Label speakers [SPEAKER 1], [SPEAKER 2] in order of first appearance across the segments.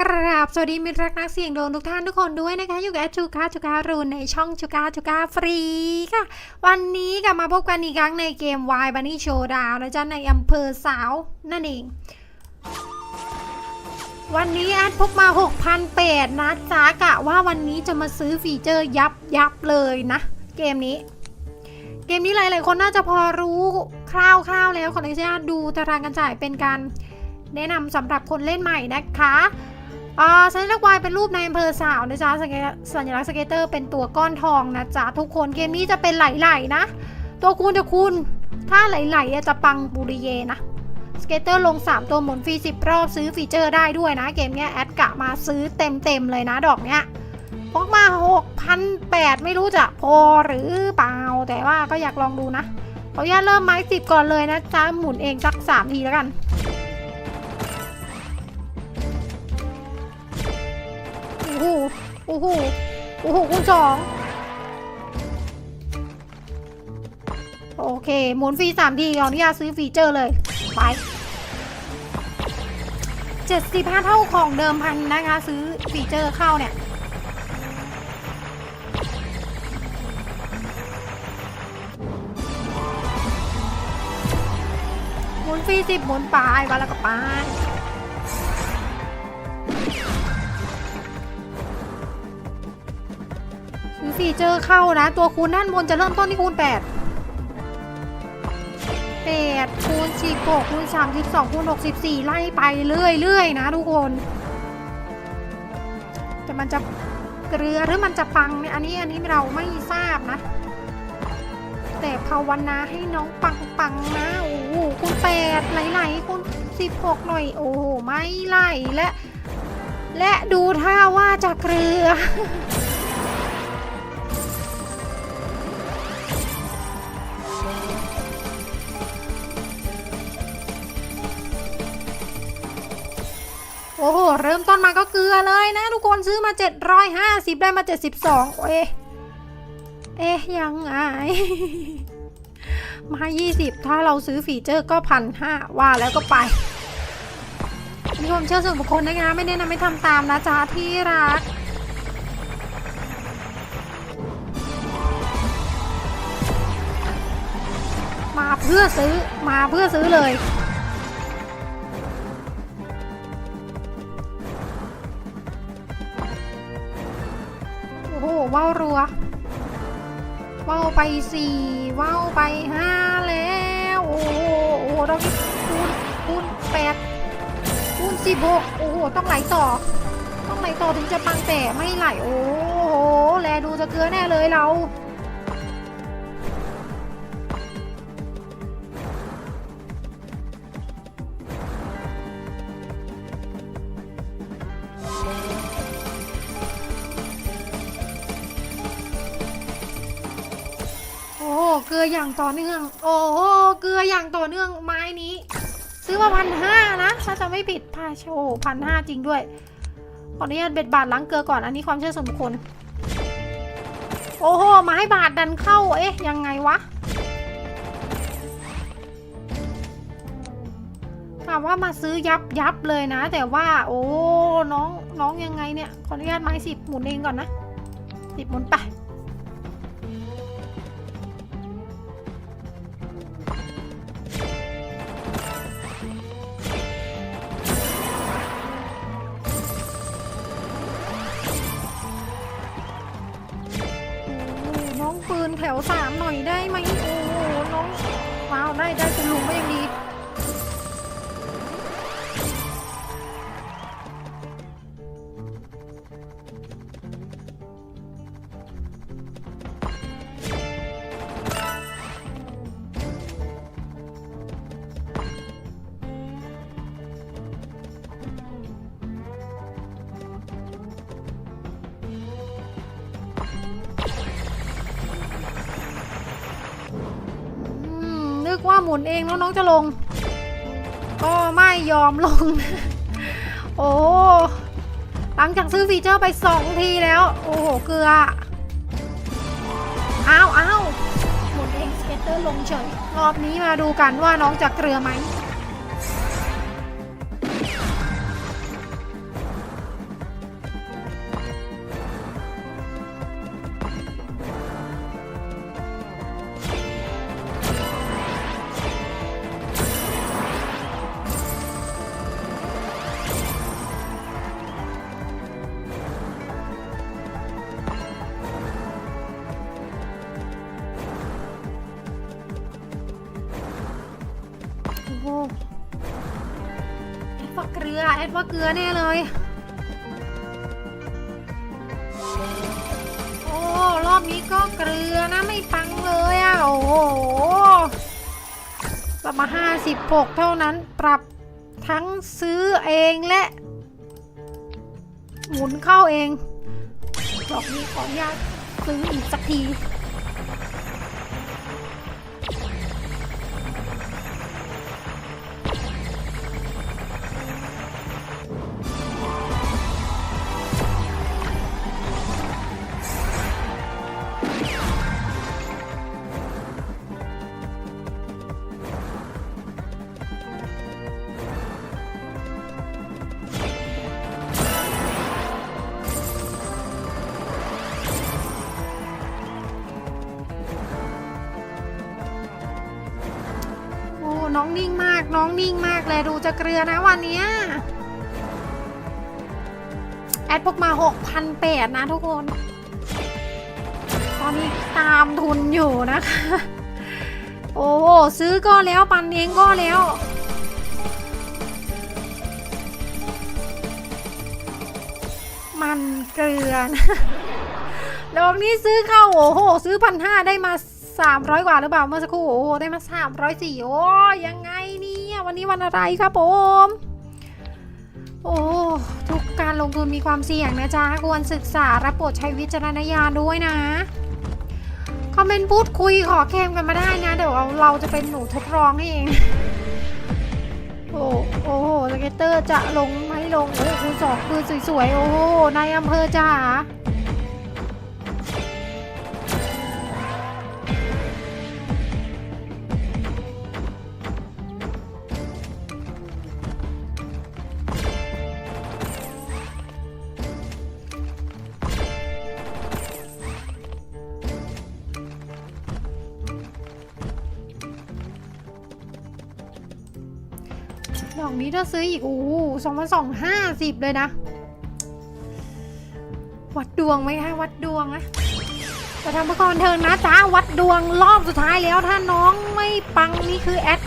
[SPEAKER 1] กราบสวัสดีมิตรรักนักเสี่ยงดวงทุกท่านทุกคนด้วยนะคะ อยู่กับแอชูกาชูการูนในช่องชูกาชูกาฟรีค่ะ วันนี้กลับมาพบกันอีกครั้งในเกม Y Bunny Showdown นะจ๊ะในอำเภอสาวนั่นเอง วันนี้แอดพกมา 6,008นะจ๊ะกะว่าวันนี้จะมาซื้อฟีเจอร์ยับยับเลยนะ เกมนี้ เกมนี้หลายๆคนน่าจะพอรู้คร่าวๆแล้วขออนุญาตดูตารางการจ่ายเป็นการแนะนำสำหรับคนเล่นใหม่นะคะ อ่าสัญลักษณ์วายเป็นรูปในอำเภอสาวนะจ๊ะสัญลักษณ์สัญลักษณ์สเกตเตอร์เป็นตัวก้อนทองนะจ๊ะทุกคนเกมนี้จะเป็นไหลๆนะ ตัวคูณจะคูณถ้าไหลๆอะจะปังบุริเยนะสเกตเตอร์ลง 3 ตัวหมุนฟรี10 รอบซื้อฟีเจอร์ได้ด้วยนะ เกมเนี้ยแอดกะมาซื้อเต็มๆเลยนะดอกเนี้ยพกมา6,800ไม่รู้จะพอหรือเปล่า แต่ว่าก็อยากลองดูนะขออนุญาตเริ่มไม้สิบก่อนเลยนะจ๊ะหมุนเองสัก 3 ทีแล้วกัน อ้โหโอ้โหคูณสองโอเค หมุนฟรี3ทีขออนุญาตซื้อฟีเจอร์เลย ไป75เท่าของเดิมพันนะคะ ซื้อฟีเจอร์เข้าเนี่ยหมุนฟรีสิบหมุนไปวันละก็ไปซื้อ ฟีเจอร์เข้านะ ตัวคูณด้านบนจะเริ่มต้นที่คูณ 8 8คูณ16คูณ32คูณ64 ไล่ไปเรื่อยๆนะทุกคน แต่มันจะเกลือหรือมันจะปังเนี่ยอันนี้อันนี้เราไม่ทราบนะ แต่ภาวนาให้น้องปังปังๆนะโอ้โหคูณ 8 ไหลๆคูณ16 หน่อย โอ้โห ไม่ไหลและ และดูท่าว่าจะเกลือ ต้นมาก็เกลือเลยนะ ทุกคนซื้อมา 750 ได้มา 72 เอ๊ะ เอ๊ะ ยังไง มา 20 ถ้าเราซื้อฟีเจอร์ก็พันห้าว่าแล้วก็ไปนิยมเชื่อส่วนบุคคลนะคะไม่แนะนำให้ทำตามนะจ๊ะที่รักมาเพื่อซื้อมาเพื่อซื้อเลย โอ้โหว้าวรัวว้าวไปสี่ว้าวไปห้าแล้ว โอ้โหโอ้โหตอนนี้คูณคูณแปดคูณสิบหกโอ้โห ต้องไหลต่อ ต้องไหลต่อถึงจะปังแต่ไม่ไหล โอ้โห แลดูจะเกลือแน่เลยเรา ลืออย่างต่อเนื่อง โอ้โหเกลืออย่างต่อเนื่องไม้นี้ ซื้อมาพันห้านะถ้าจะไม่ผิดพาโชพันห้าจริงด้วยขออนุญาตเบ็ดบาทล้างเกลือก่อนอันนี้ความเชื่อส่วนบุคคลโอ้โหมาให้บาทดันเข้าเอ๊ะยังไงวะถามว่ามาซื้อยับยับเลยนะ แต่ว่า โอ้น้องน้องยังไงเนี่ยขออนุญาตไม้สิบหมุนเองก่อนนะสิบหมุนไป แถวสามหน่อยได้ไหมโอ้โหน้องว้าวได้ได้คุณลุงก็ยังดี หมุนเองแล้วน้องจะลง ก็ไม่ยอมลง โอ้หหลังจากซื้อฟีเจอร์ไปสองทีแล้ว โอ้โห เกลืออ้าวอ้าวหมุนเองสเก็ตเตอร์ลงเฉย รอบนี้มาดูกันว่าน้องจะเกลือไหม ดว่าเกลือแน่เลย โอ้รอบนี้ก็เกลือนะไม่ปังเลยอะ่ะโอ้โหปรับมาห้าสิบหกเท่านั้นปรับทั้งซื้อเองและ หมุนเข้าเองดอกนี้ขออนุญาตซื้ออีกสักที น้องนิ่งมาก น้องนิ่งมากเลยดูจะเกลือนะวันเนี้ยแอดพกมา6,800นะทุกคน ตอนนี้ตามทุนอยู่นะคะ โอ้ซื้อก็แล้วปันเองก็แล้วมันเกลือนะดอกนี้ซื้อเข้าโอ้โห ซื้อพันห้าได้มา 300 กว่าหรือเปล่าเมื่อสักครู่โอ้ได้มา 304 โอ้ยังไงเนี่ยวันนี้วันอะไรครับผมโอ้ทุกการลงทุนมีความเสี่ยงนะจ๊ะควรศึกษาและโปรดใช้วิจารณญาณด้วยนะคอมเมนต์พูดคุยขอแคมกันมาได้นะ เดี๋ยวเราเราจะเป็นหนูทดลองเองโอ้โอ้โหสเก็ตเตอร์จะลงไม่ลงโอ้คูณสองคือสวยๆ โอ้โหนายอำเภอจ้า ดอกนี้ถ้าซื้ออีกโอ้สองพันสองห้าสิบเลยนะ วัดดวงไหมคะวัดดวงนะจะทำประกรเทิงนะจ้าวัดดวงรอบสุดท้ายแล้วถ้าน้องไม่ปังนี่คือแอด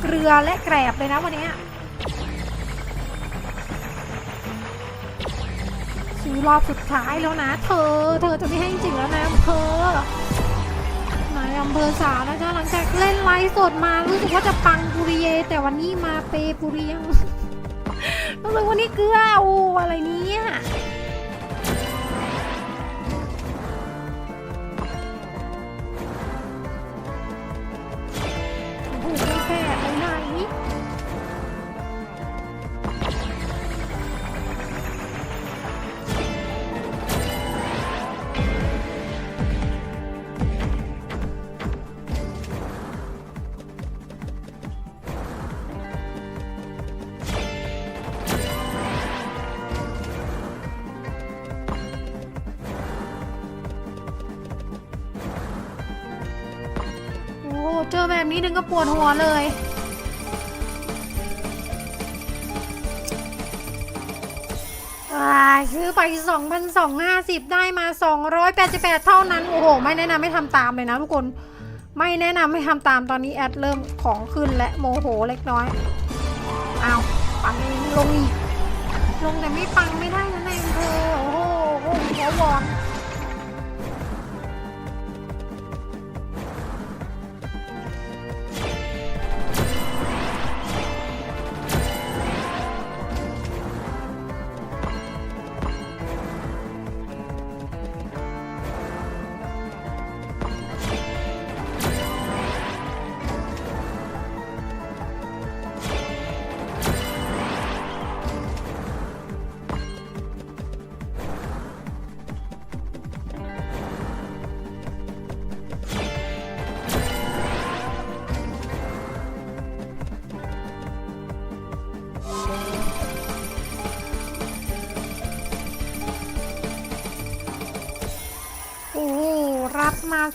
[SPEAKER 1] เกลือและแกรบเลยนะวันนี้ซื้อรอบสุดท้ายแล้วนะ เธอ เธอจะไม่ให้จริงแล้วนะเภอ นอำเภอสาวนะจ๊ะหลังจากเล่นไลฟ์สดมารู้สึกว่าจะปังปุริเย แต่วันนี้มาเปปุริยังรู้สึกวันนี้เกลือโอ้อะไรเนี้ย เจอแบบนี้ดึงก็ปวดหัวเลยอ่าซื้อไป 2,250 ได้มา 288 เท่านั้น โอ้โห ไม่แนะนำให้ทำตามเลยนะทุกคน ไม่แนะนำให้ทำตามตอนนี้แอดเริ่มของขึ้นและโมโหเล็กน้อย เอาปังเองลงอีก ลงแต่ไม่ปังไม่ได้นะในอำเภอโอ้โหโอ้โหหัววอน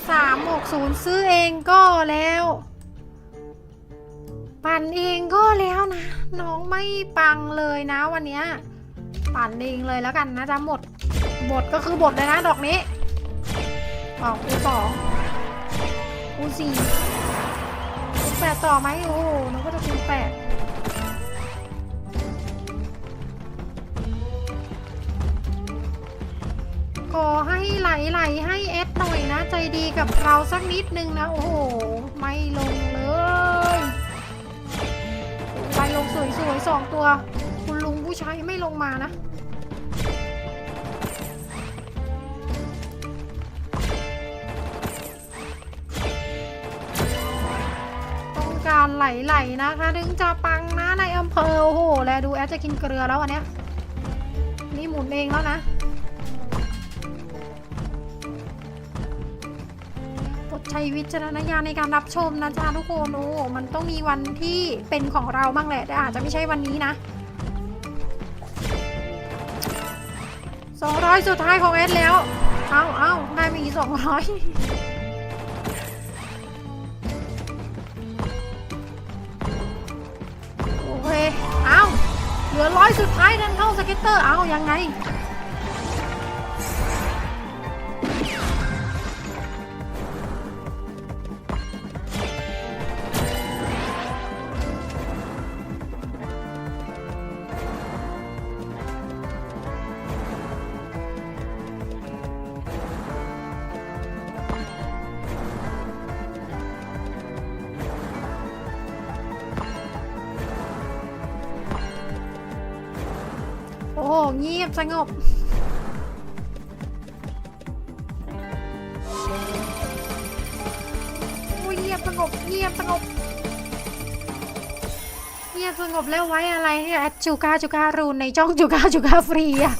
[SPEAKER 1] สามหกศูนย์ซื้อเองก็แล้ว ปั่นเองก็แล้วนะ น้องไม่ปังเลยนะวันนี้ปั่นเองเลยแล้วกันนะจ๊ะหมดหมดก็คือหมดเลยนะดอกนี้ออกอูสองอูสี่อูแปดต่อไหมโอ้โหน้องก็จะคูณแปดขอให้ไหลไหลให้เอ นะใจดีกับเราสักนิดนึงนะ โอ้โห ไม่ลงเลยไปลงสวยๆสองตัว คุณลุงผู้ชายไม่ลงมานะ ต้องการไหลๆนะคะ ถึงจะปังนะในอำเภอ โอ้โห แลดูแอดจะกินเกลือแล้วอันเนี้ย นี่หมุนเองแล้วนะ ช้วิจารณญาณในการรับชมนะจ๊ะทุกคนโอ้มันต้องมีวันที่เป็นของเราบ้างแหละ แต่อาจจะไม่ใช่วันนี้นะ200สุดท้ายของเอสแล้ว เอาเอาได้มี200โอเค เอาเหลือร้อยสุดท้ายดันเข้าสเก็ตเตอร์ เอายังไง เงียบสงบ เงียบสงบ เงียบสงบ เงียบสงบแล้วไว้อะไรให้แอดจูกาจูการูนในจ้องจูกาจูกาฟรีอะ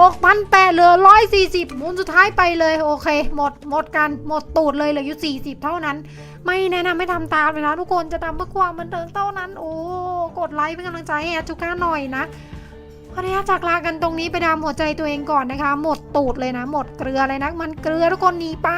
[SPEAKER 1] หกพันแปดเหลือร้อยสี่สิบมุนสุดท้ายไปเลยโอเค หมดหมดกันหมดตูดเลยเหลืออยู่สี่สิบเท่านั้น ไม่แนะนำไม่ทำตามเลยนะทุกคนจะทำเพื่อความบันเทิงเท่านั้น โอ้กดไลค์เป็นกำลังใจให้แอดจูกาหน่อยนะ ขออนุญาตจากลากันตรงนี้ไปดามหัวใจตัวเองก่อนนะคะ หมดตูดเลยนะ หมดเกลือเลยนะ มันเกลือทุกคนหนีไป